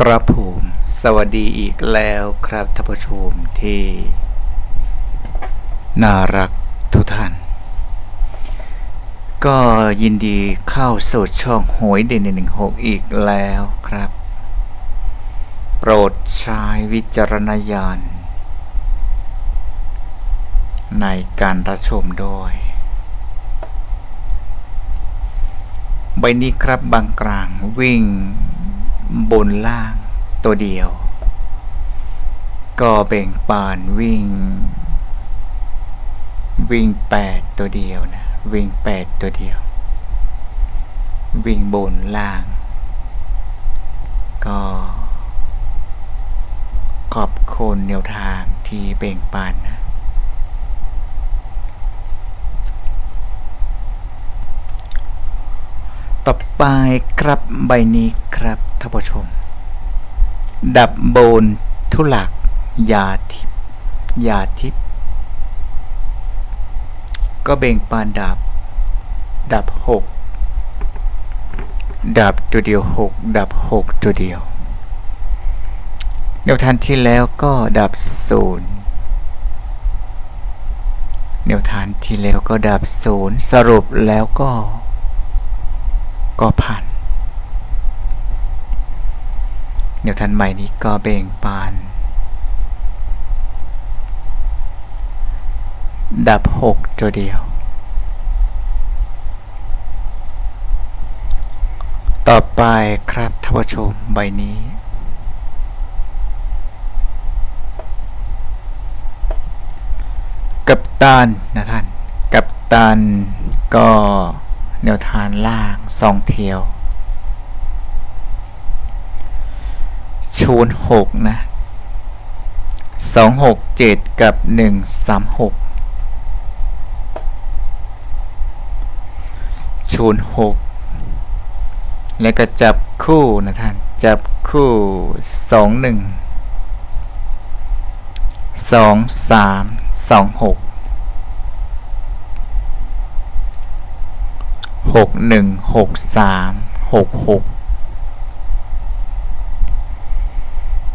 กระผมสวัสดีอีกแล้วครับท่านผู้ชมที่ น่ารักทุกท่าน ก็ยินดีเข้าสู่ช่องหวยเด่นหนึ่งหกอีกแล้วครับ โปรดใช้วิจารณญาณในการรับชมด้วยใบนี้ครับบางกลางวิ่ง บนล่างตัวเดียว ก็แบ่งปานวิ่ง วิ่งแปดตัวเดียวนะ วิ่งแปดตัวเดียว วิ่งบนล่าง ก็ขอบคุณแนวทางที่แบ่งปันนะ ต่อไปครับใบนี้ครับท่านผู้ชม ดับโบนทุลักยาทิพยาทิพก็เบ่งปานดับ ดับหกดับตัวเดียวหกดับหกตัวเดียวแนวทางที่แล้วก็ดับศูนย์แนวทางที่แล้วก็ดับศูนย์สรุปแล้วก็ ก็ผ่านแนวทางใหม่นี้ก็เบ่งปาน ดับหกตัวเดียว ต่อไปครับท่านผู้ชมใบนี้กับตันนะท่าน กับตันก็ แนวทางล่างสองเที่ยวชูนหกนะสองหกเจ็ดกับหนึ่งสามหกชูนหกแล้วก็จับคู่นะท่าน จับคู่สองหนึ่งสองสามสองหก หกหนึ่งหกสามหกหก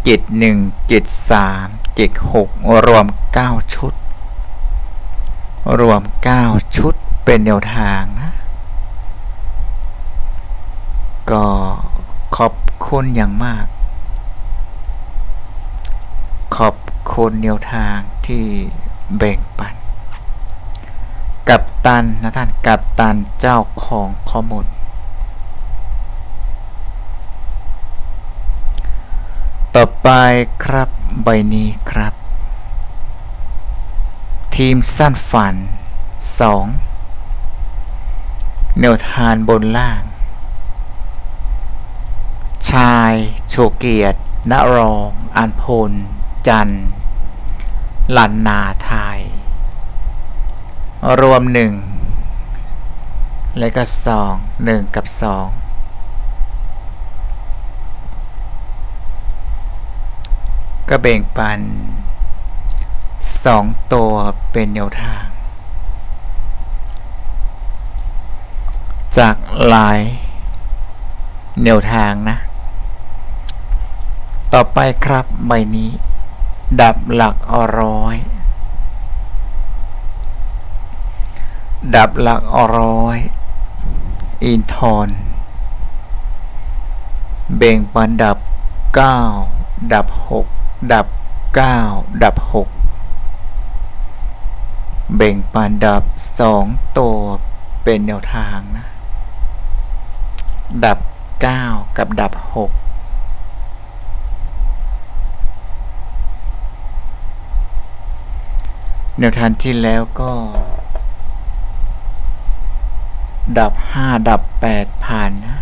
เจ็ดหนึ่งเจ็ดสามเจ็ดหกรวมเก้าชุด รวมเก้าชุดเป็นแนวทางนะ ก็ขอบคุณอย่างมาก ขอบคุณแนวทางที่แบ่งปัน กับตันนะท่านกับตันเจ้าของข้อมูล ต่อไปครับใบนี้ครับ ทีมสั้นฝัน 2 แนวทานบนล่าง ชายโชเกียรติณรอง อันพล จันทร์ลันนาทย รวมหนึ่งและก็สองหนึ่งกับสองก็แบ่งปันสองตัวเป็นแนวทาง จากหลายแนวทางนะ ต่อไปครับใบนี้ ดับหลักอร้อย ดับหลักอร้อย อินทอนเบ่งปันดับ 9 ดับ 6 ดับ 9 ดับ 6 เบ่งปันดับ 2 ตัวเป็นแนวทางนะ ดับ 9 กับดับ 6แนวทางที่แล้วก็ ดับ5ดับ8ผ่านนะ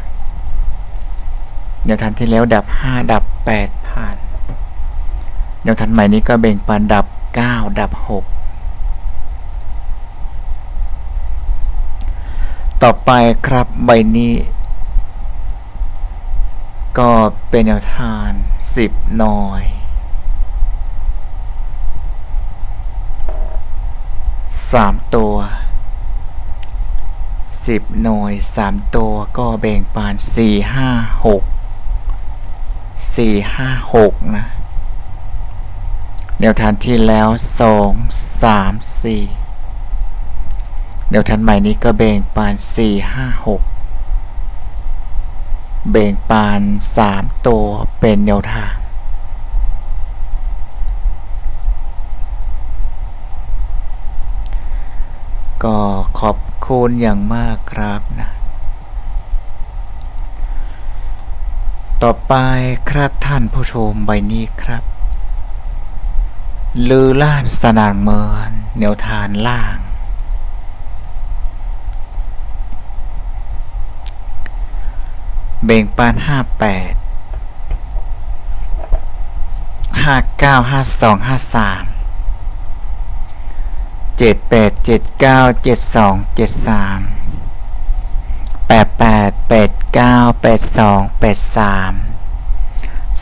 แนวทางที่แล้วดับ5ดับ8ผ่าน แนวทางใหม่นี้ก็แบ่งปันดับ9ดับ6ต่อไปครับใบนี้ ก็เป็นแนวทาง10หน่อย3ตัว 10 หน่วย 3 ตัวก็แบ่งปาน 4 5 6สี่ห้าหกนะแนวทางที่แล้วสองสามสี่แนวทางใหม่นี้ก็แบ่งปานสี่ห้าหกแบ่งปานสามตัวเป็นแนวทาง ก็ขอบ คุณอย่างมากครับนะต่อไปครับท่านผู้ชมใบนี้ครับ ลือล้านสนานเมือนแนวทานล่าง เบ่งปานห้าแปดห้าเก้าห้าสองห้าสาม เจ็ดแปดเจ็ดเก้าเจ็ดสองเจ็ดสามแปดแปดแปดเก้าแปดสองแปดสาม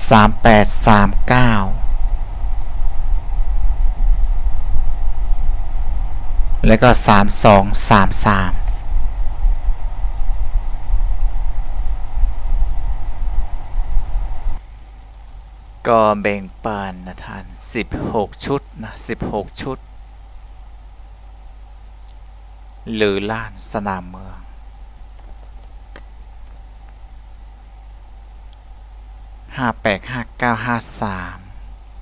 สามแปดสามเก้าแล้วก็สามสองสามสามก็แบ่งปานนะท่าน 16 ชุดนะ 16 ชุด หรือลานสนามเมือง ห้าแปดห้าเก้าห้าสาม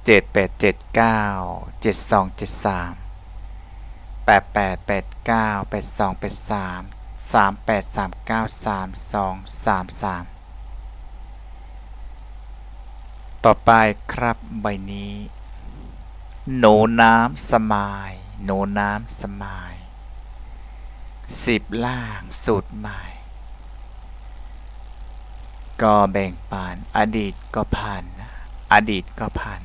เจ็ดแปดเจ็ดเก้าเจ็ดสองเจ็ดสามแปดแปดแปดเก้าแปดสองแปดสามสามแปดสามเก้าสามสองสามสามต่อไปครับใบนี้ หนูน้ำสมาย หนูน้ำสมาย สิบล่างสูตรใหม่ ก็แบ่งปานอดีตก็ผ่านนะอดีตก็ผ่าน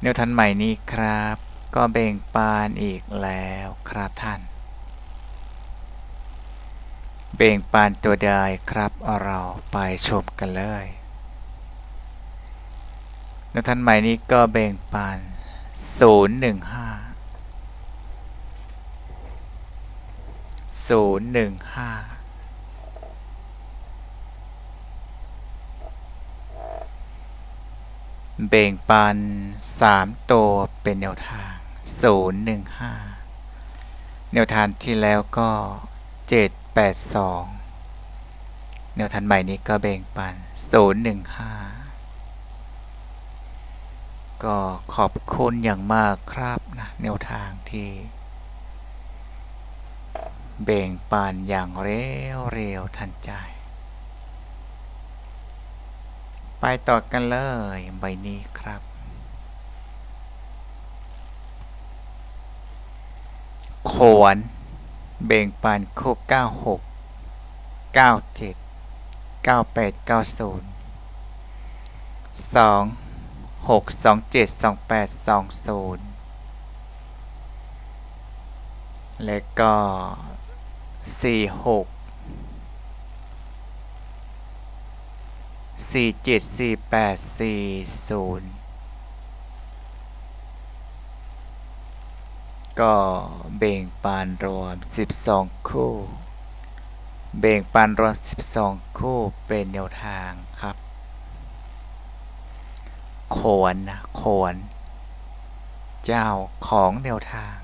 แนวทันใหม่นี้ครับ ก็แบ่งปานอีกแล้วครับท่านเบ่งปานตัวใดครับเราไปชมกันเลยแนวทันใหม่นี้ก็แบ่งปาน015 015เบ่งปัน3ตัวเป็นแนวทาง015แนวทางที่แล้วก็782แนวทางใหม่นี้ก็เบ่งปัน015ก็ขอบคุณอย่างมากครับนะแนวทางที่ เบ่งปานอย่างเร็วเร็วทันใจ ไปต่อกันเลยใบนี้ครับ โขนเบ่งปานโคก96 97 98 90 2 6 27 28 20 และก็ สี่หกสี่เจ็ดสี่แปดสี่ศูนย์ก็เบ่งปานรวมสิบสองคู่ เบ่งปานรวมสิบสองคู่เป็นแนวทางครับ โขนนะโขน เจ้าของแนวทาง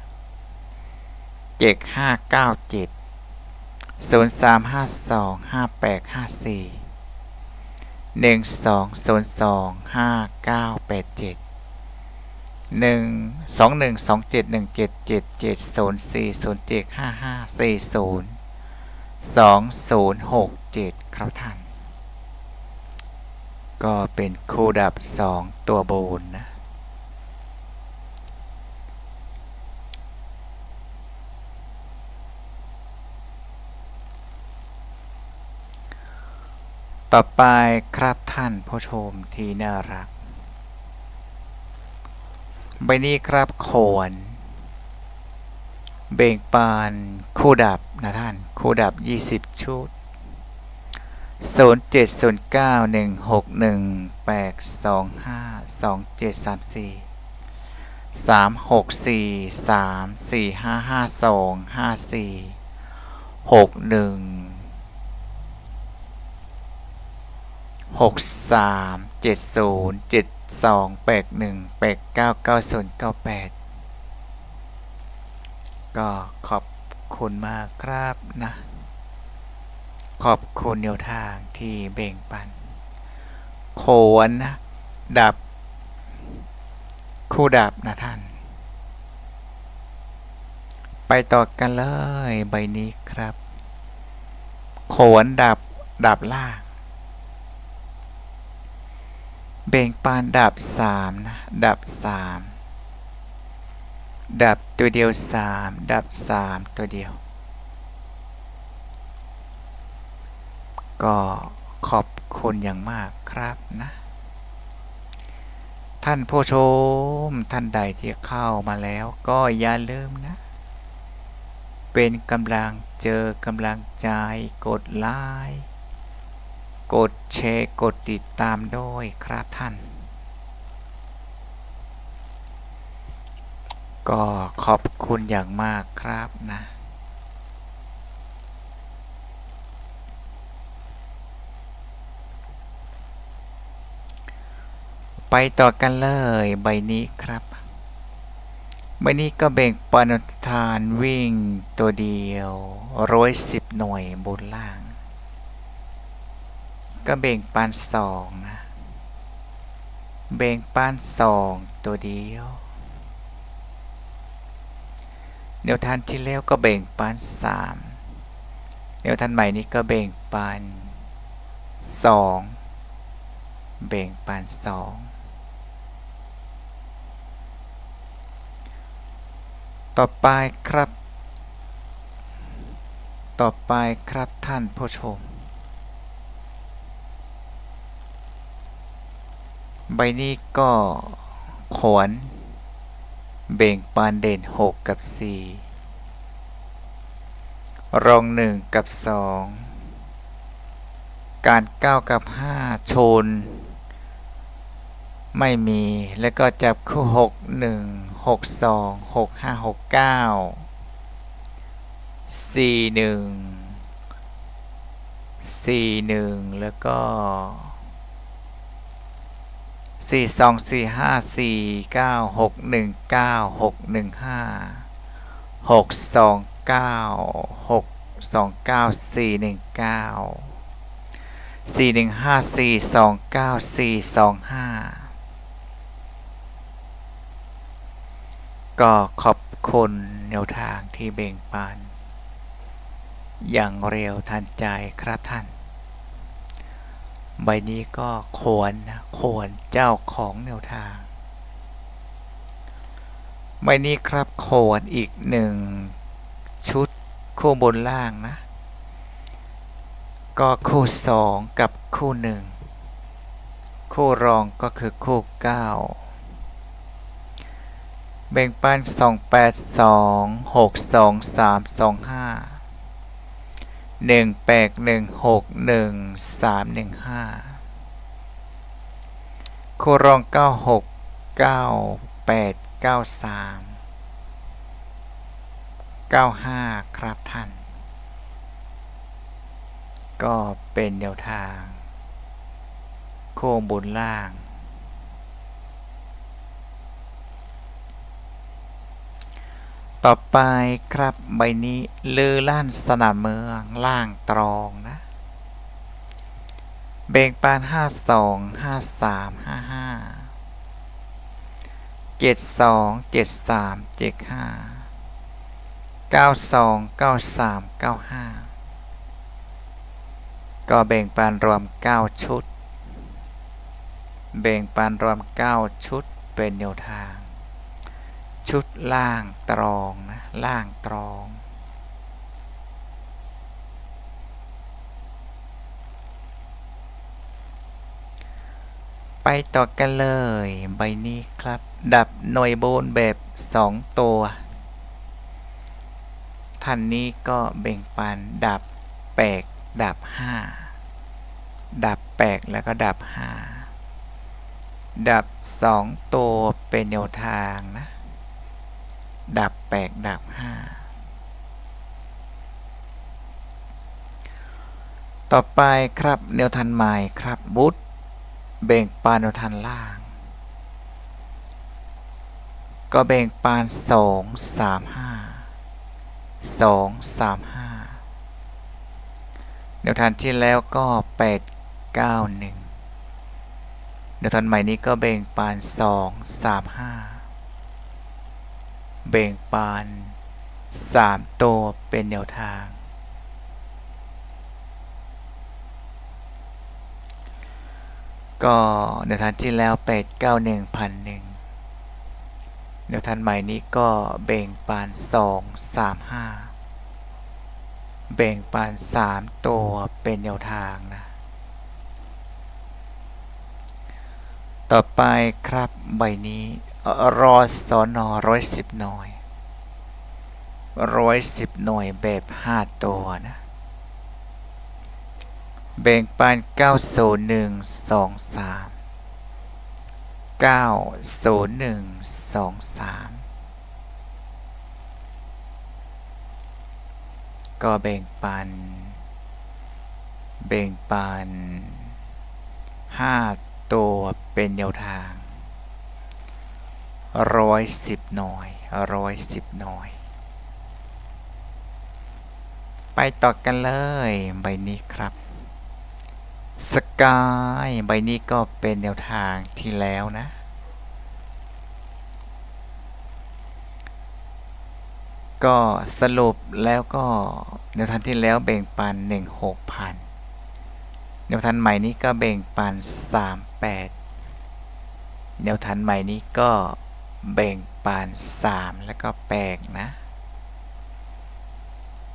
านดับคู่5 6 8 9 5 1 3 7 6 5 9 8 5 7 5 3 3 0 5 0 7 5 9 7 0 3 5 2 5 8 5 4 1 2 0 2 5 9 8 7 1 2 1 2 7 1 7 7 7 0 4 0 7 5 5 4 0 2 0 6 7ครับท่าน ก็เป็นคู่ดับ2ตัวโบนนะ ต่อไปครับท่านผู้ชมที่น่ารัก ใบนี้ครับโขน เบ่งปานคู่ดับนะท่าน คู่ดับ 20 ชุด 0 7 0 9 1 6 1 8 2 5 2 7 3 4 3 6 4 3 4 5 5 2 5 4 6 1 หกสามเจ็ดศูนย์เจ็ดสองแปดหนึ่งแปดเก้าเก้าศูนย์เก้าแปดก็ขอบคุณมากครับนะ ขอบคุณแนวทางที่เบ่งปัน โขนนะดับ คู่ดับนะท่าน ไปต่อกันเลยใบนี้ครับ โขนดับดับล่าง เบ่งปานดับสามนะดับสามดับตัวเดียวสามดับสามตัวเดียว ก็ขอบคุณอย่างมากครับนะ ท่านผู้ชมท่านใดที่เข้ามาแล้วก็อย่าลืมนะ เป็นกำลังเจอกำลังใจกดไลค์ กดแชร์กดติดตามด้วยครับท่าน ก็ขอบคุณอย่างมากครับนะไปต่อกันเลยใบนี้ครับ ใบนี้ก็แบ่งปนทานวิ่งตัวเดียวร้อยสิบหน่วยบนล่าง ก็เบ่งปานสองนะเบ่งปานสองตัวเดียวเดี๋ยวทันที่แล้วก็เบ่งปานสามเดี๋ยวทันใหม่นี้ก็เบ่งปานสองเบ่งปานสองต่อไปครับ ต่อไปครับท่านผู้ชม ใบนี้ก็ขวนเบ่งปานเด่น 6 กับ 4 รอง 1 กับ 2 การ 9 กับ 5 ชน ไม่มีแล้วก็จับคู่ 6 1 6 2 6 5 6 9 4 1 4 1 แล้วก็ สี่สองสี่ห้าสี่เก้าหกหนึ่งเก้าหกหนึ่งห้าหกสองเก้าหกสองเก้าสี่หนึ่งเก้าสี่หนึ่งห้าสี่สองเก้าสี่สองห้าก็ขอบคุณแนวทางที่เบ่งปันอย่างเร็วทันใจครับท่าน ใบนี้ก็โขนนะโขนเจ้าของแนวทาง ใบนี้ครับโขนอีกหนึ่งชุดคู่บนล่างนะ ก็คู่สองกับคู่หนึ่งคู่รองก็คือคู่เก้าแบ่งปันสองแปดสองหกสองสามสองห้า หนึ่งแปดหนึ่งหกหนึ่งสามหนึ่งห้าคูรองเก้าหกเก้าแปดเก้าสามเก้าห้าครับท่าน ก็เป็นแนวทาง โค้งบนล่าง ต่อไปครับใบนี้ลือล้านสนามเมืองล่างตรองนะเบ่งปานห้าสองห้าสามห้าห้าเจ็ดสองเจ็ดสามเจ็ดห้าเก้าสองเก้าสามเก้าห้าก็แบ่งปานรวมเก้าชุด แบ่งปานรวมเก้าชุดเป็นแนวทาง ชุดล่างตรองนะล่างตรองกต่อกันเลย ใบนี้ครับ ดับหน่วยโบนแบบ 2 ตัว ท่านนี้ก็เบ่งปัน ดับแปลกดับ 5 ดับแปลกแล้วก็ดับ 5 ดับ 2 ตัวเป็นแนวทางนะ ดับแปลกดับ5ต่อไปครับแนวทันใหม่ครับบุตเบ่งปานแนวทันล่าง ก็เบ่งปานสองสามห้าสองสามห้าแนวทันที่แล้วก็แปดเก้าหนึ่งแนวทันใหม่นี้ก็เบ่งปานสองสามห้า เบ่งปานสามตัวเป็นแนวทาง ก็แนวทางที่แล้ว8 9 1พันหนึ่งแนวทางใหม่นี้ก็เบ่งปาน 2 3 5 เบ่งปาน 3 ตัวเป็นแนวทางนะ ต่อไปครับใบนี้ รอสอนอร้อยสิบหน่วยร้อยสิบหน่วยแบบห้าตัวนะแบ่งปันเก้าศูนย์หนึ่งสองสามเก้าศูนย์หนึ่งสองสามก็แบ่งปัน แบ่งปันห้าตัวเป็นแนวทาง ร้อยสิบหน่วยร้อยสิบหน่วยไปต่อกันเลย ใบนี้ครับสกายใบนี้ก็เป็นแนวทางที่แล้วนะ ก็สรุปแล้วก็แนวทางที่แล้วแบ่งปัน1 6พันแนวทางใหม่นี้ก็แบ่งปัน 38 แนวทางใหม่นี้ก็ แบ่งปัน3 แล้วก็แปลกนะ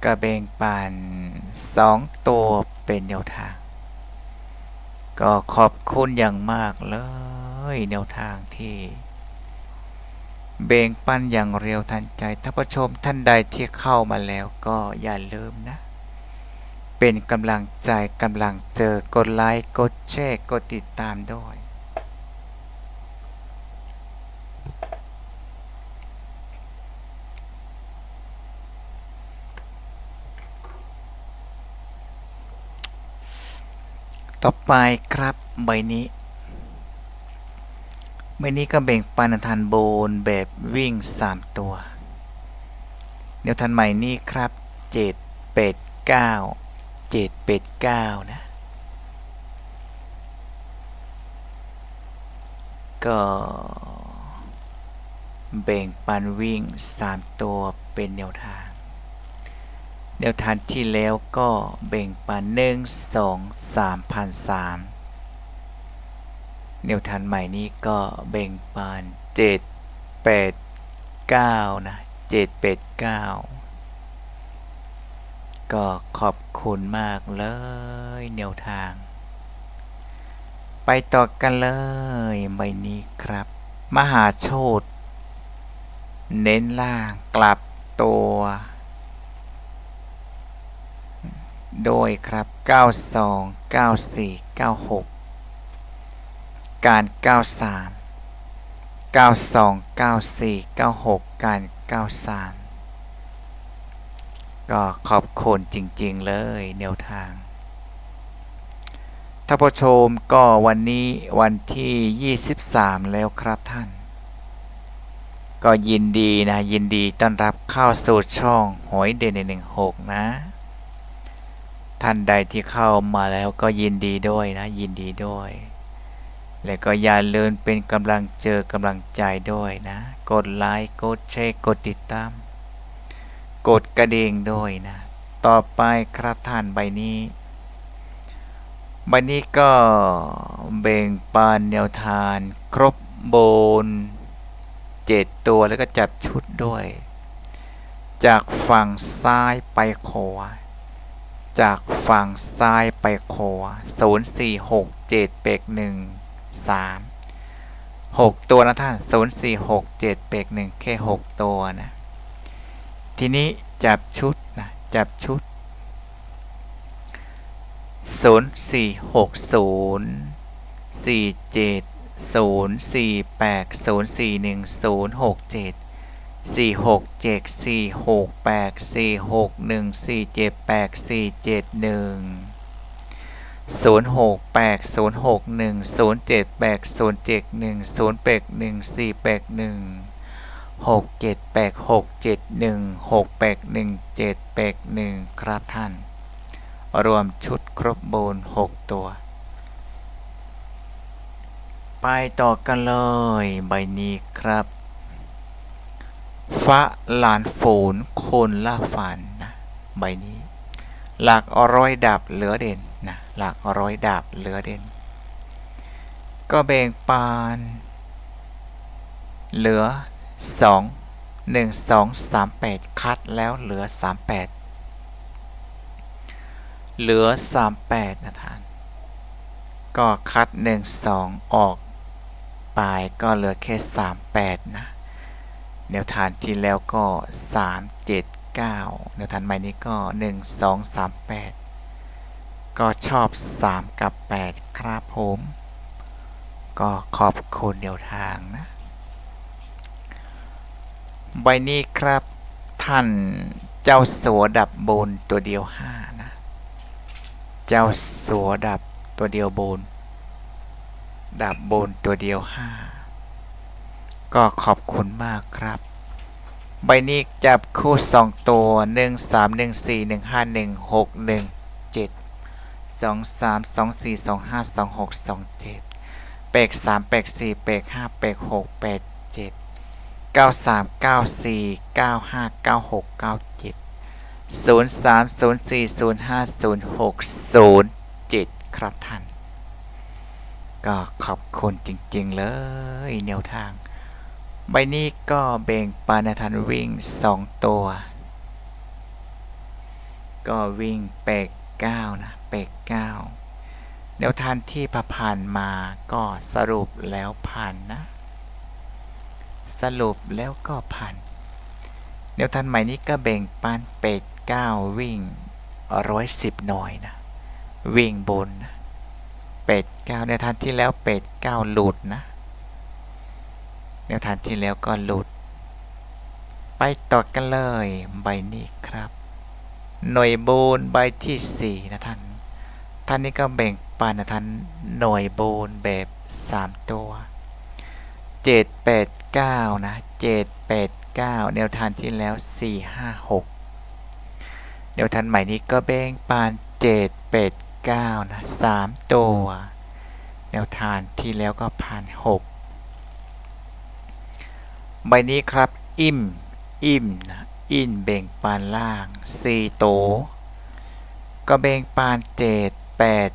ก็แบ่งปัน2 ตัวเป็นแนวทาง ก็ขอบคุณอย่างมากเลย แนวทางที่เบ่งปันอย่างเร็วทันใจท่านผู้ชมท่านใดที่เข้ามาแล้วก็อย่าลืมนะ เป็นกำลังใจกำลังเจอกดไลค์กดแชร์กดติดตามด้วย ต่อไปครับใบนี้ ใบนี้ก็แบ่งปันทันโบนแบบวิ่ง 3 ตัวแนวทันใหม่นี้ครับ7เป็ด9 7เป็ด9นะ ก็แบ่งปันวิ่ง 3 ตัวเป็นแนวทาง แนวทางที่แล้วก็แบ่งปันหนึ่งสองสามพันสามแนวทางใหม่นี้ก็แบ่งปันเจ็ดแปดเก้านะเจ็ดแปดเก้าก็ขอบคุณมากเลยแนวทาง ไปต่อกันเลยใบนี้ครับ มหาโชตเน้นล่างกลับตัว โดยครับ 92 94 96 การ 93 92 94 96 การ 93 ก็ขอบคุณจริง ๆ เลยแนวทางท่านผู้ชมก็วันนี้วันที่ 23 แล้วครับท่าน ก็ยินดีนะ ยินดีต้อนรับเข้าสู่ช่องหอยเด่นใน16นะ ท่านใดที่เข้ามาแล้วก็ยินดีด้วยนะ ยินดีด้วย และก็อย่าลืมเป็นกำลังเจอกำลังใจด้วยนะ กดไลค์กดแชร์กดติดตาม กดกระดิ่งด้วยนะ ต่อไปครับท่านใบนี้ใบนี้ก็เบ่งปานแนวทานครบโบนเจ็ดตัวแล้วก็จับชุดด้วย จากฝั่งซ้ายไปขวา จากฝั่งซ้ายไปขวา0 4 6 7เป็ก1สามหกตัวนะท่านศูนย์สี่หกเปกหนึ่งแค่หกตัวนะ ทีนี้จับชุดนะ จับชุดศูนย์สี่หกศูนย์ สี่หกเจ็ดสี่หกแปดสี่หกหนึ่งสี่เจ็ดแปดสี่เจ็ดหนึ่งศูนย์หกแปดศูนย์หกหนึ่งศูนย์เจ็ดแปดศูนย์เจ็ดหนึ่งศูนย์แปดหนึ่งสี่แปดหนึ่งหกเจ็ดแปดหกเจ็ดหนึ่งหกแปดหนึ่งเจ็ดแปดหนึ่งครับท่าน รวมชุดครบโบนหกตัว ไปต่อกันเลย ใบนี้ครับ ฟ้าหลานฝนคนละฝันนะใบนี้ หลักร้อยดับเหลือเด่นนะหลักร้อยดับเหลือเด่น ก็แบ่งปาน เหลือสองหนึ่งสองสามแปดคัดแล้วเหลือสามแปดเหลือสามแปดนะท่าน ก็คัดหนึ่งสองออก ปลายก็เหลือแค่สามแปดนะ แนวทานที่แล้วก็ 3 7 9 แนวทานใหม่นี้ก็ 1 2 3 8 ก็ชอบ 3 กับ 8 ครับผม ก็ขอบคุณแนวทางนะ ใบนี้ครับท่านเจ้าสัวดับบนตัวเดียว 5 นะ เจ้าสัวดับตัวเดียวบน ดับบนตัวเดียว 5 ก็ขอบคุณมากครับ ใบนี้จับคู่ 2 ตัว 1 3 1 4 1 5 1 6 1 7 2 3 2 4 2 5 2 6 2 7 เปก3เปก4เปก5เปก6เปก7 9 3 9 4 9 5 9 6 9 7 0 3 0 4 0 5 0 6 0 7 ครับท่าน ก็ขอบคุณจริง ๆ เลยแนวทาง ใบนี้ก็เบ่งปานทันวิ่ง 2 ตัว ก็วิ่งเปก9นะเปก9แนวทานที่ผ่านมาก็สรุปแล้วผ่านนะ สรุปแล้วก็ผ่านแนวทานใหม่นี้ก็เบ่งปานเป็ด9วิ่ง110หน่อยนะ วิ่งบนเป็ด9แนวทานที่แล้วเป็ด9หลุดนะ แนวทางที่แล้วก็หลุด ไปต่อกันเลย ใบนี้ครับ หน่วยโบนใบที่4นะท่าน ท่านนี้ก็แบ่งปันนะท่านหน่วยโบนแบบ3ตัว7 8 9นะ7 8 9แนวทางที่แล้ว4 5 6แนวทางใหม่นี้ก็แบ่งปัน7 8 9นะ3ตัว แนวทางที่แล้วก็พันหก ใบนี้ครับ อิม อิม อินเบ่งปานล่างสี่โต ก็เบ่งปานเจ็ดแปด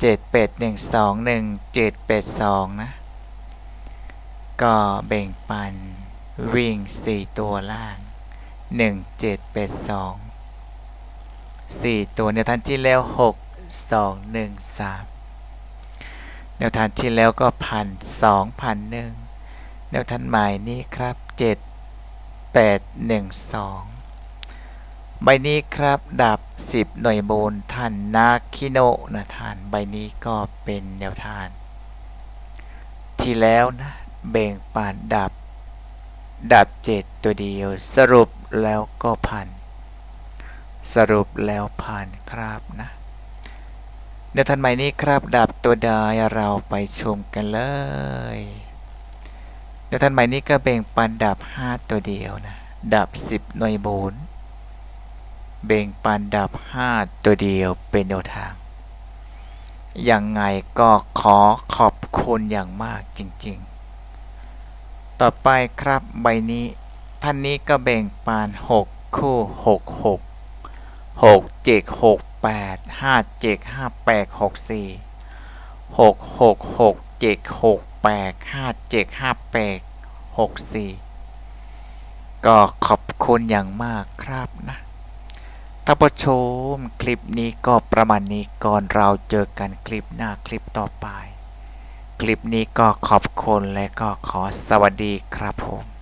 เจ็ดแปดหนึ่งสองหนึ่งเจ็ดแปดสองนะ ก็เบ่งปันวิ่งสี่ตัวล่างหนึ่งเจ็ดแปดสองสี่ตัวในทันที่แล้วหกสองหนึ่งสามแนวทางที่แล้วก็พันสองพันหนึ่ง แนวทันหม่นี้ครับ 7 8 1 2 ใบนี้ครับดับ 10 หน่วยโบนท่านนาคิโนนะท่านใบนี้ก็เป็นแนวทาน ที่แล้วนะเบ่งปานดับ ดับ 7 ตัวเดียว สรุปแล้วก็พัน สรุปแล้วผ่านครับนะแนวทันใหม่นี้ครับ ดับตัวใดเราไปชมกันเลย เดี๋ยวท่านใหม่นี้ก็แบ่งปันดับ 5 ตัวเดียวนะ ดับ 10 หน่วยโบนเบ่งปันดับ 5 ตัวเดียวเป็นแนวทาง ยังไงก็ขอขอบคุณอย่างมากจริงๆ ต่อไปครับใบนี้ ท่านนี้ก็แบ่งปาน6 คู่ 6 6 6 7 6 8 5 7 5 8 6 4 6 6 6 7 6แปดห้าเจ็ดห้าแปดหกสี่ก็ขอบคุณอย่างมากครับนะท่านผู้ชมคลิปนี้ก็ประมาณนี้ก่อนเราเจอกันคลิปหน้าคลิปต่อไป คลิปนี้ก็ขอบคุณและก็ขอสวัสดีครับผม